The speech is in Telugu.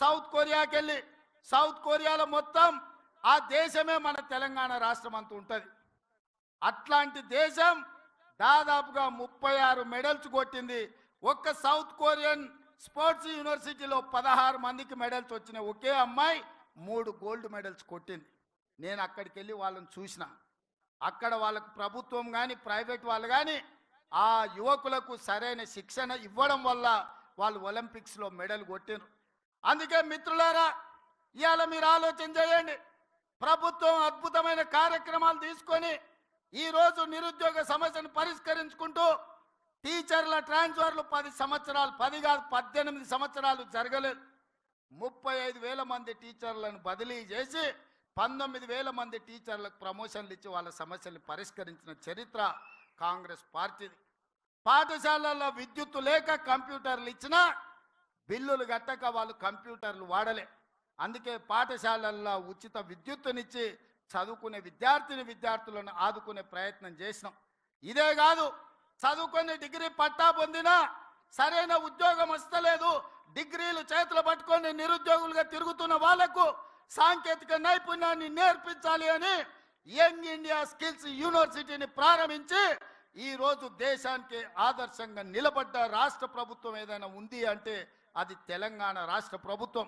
సౌత్ కొరియాకి వెళ్ళి సౌత్ కొరియాలో మొత్తం ఆ దేశమే మన తెలంగాణ రాష్ట్రం అంత ఉంటుంది. అట్లాంటి దేశం దాదాపుగా ముప్పై ఆరు మెడల్స్ కొట్టింది. ఒక్క సౌత్ కొరియన్ స్పోర్ట్స్ యూనివర్సిటీలో పదహారు మందికి మెడల్స్ వచ్చినాయి ఒకే అమ్మాయి మూడు గోల్డ్ మెడల్స్ కొట్టింది. నేను అక్కడికి వెళ్ళి వాళ్ళని చూసిన. అక్కడ వాళ్ళకు ప్రభుత్వం కానీ ప్రైవేట్ వాళ్ళు కానీ ఆ యువకులకు సరైన శిక్షణ ఇవ్వడం వల్ల వాళ్ళు ఒలింపిక్స్లో మెడల్ కొట్టినారు అందుకే మిత్రులారా ఇవాళ మీరు ఆలోచన చేయండి. ప్రభుత్వం అద్భుతమైన కార్యక్రమాలు తీసుకొని ఈరోజు నిరుద్యోగ సమస్యను పరిష్కరించుకుంటూ టీచర్ల ట్రాన్స్ఫర్లు పది సంవత్సరాలు పది కాదు పద్దెనిమిది సంవత్సరాలు జరగలేదు. ముప్పై ఐదు వేల మంది టీచర్లను బదిలీ చేసి పంతొమ్మిది వేల మంది టీచర్లకు ప్రమోషన్లు ఇచ్చి వాళ్ళ సమస్యలు పరిష్కరించిన చరిత్ర కాంగ్రెస్ పార్టీది. పాఠశాలల్లో విద్యుత్తు లేక కంప్యూటర్లు ఇచ్చినా బిల్లులు కట్టక వాళ్ళు కంప్యూటర్లు వాడలే. అందుకే పాఠశాలల్లో ఉచిత విద్యుత్తునిచ్చి చదువుకునే విద్యార్థిని విద్యార్థులను ఆదుకునే ప్రయత్నం చేసినాం. ఇదే కాదు చదువుకొని డిగ్రీ పట్టా పొందినా సరైన ఉద్యోగం వస్తలేదు. డిగ్రీలు చేతులు పట్టుకొని నిరుద్యోగులుగా తిరుగుతున్న వాళ్ళకు సాంకేతిక నైపుణ్యాన్ని నేర్పించాలి అని యంగ్ ఇండియా స్కిల్స్ యూనివర్సిటీని ప్రారంభించి ఈరోజు దేశానికి ఆదర్శంగా నిలబడ్డ రాష్ట్ర ప్రభుత్వం ఏదైనా ఉంది అంటే అది తెలంగాణ రాష్ట్ర ప్రభుత్వం.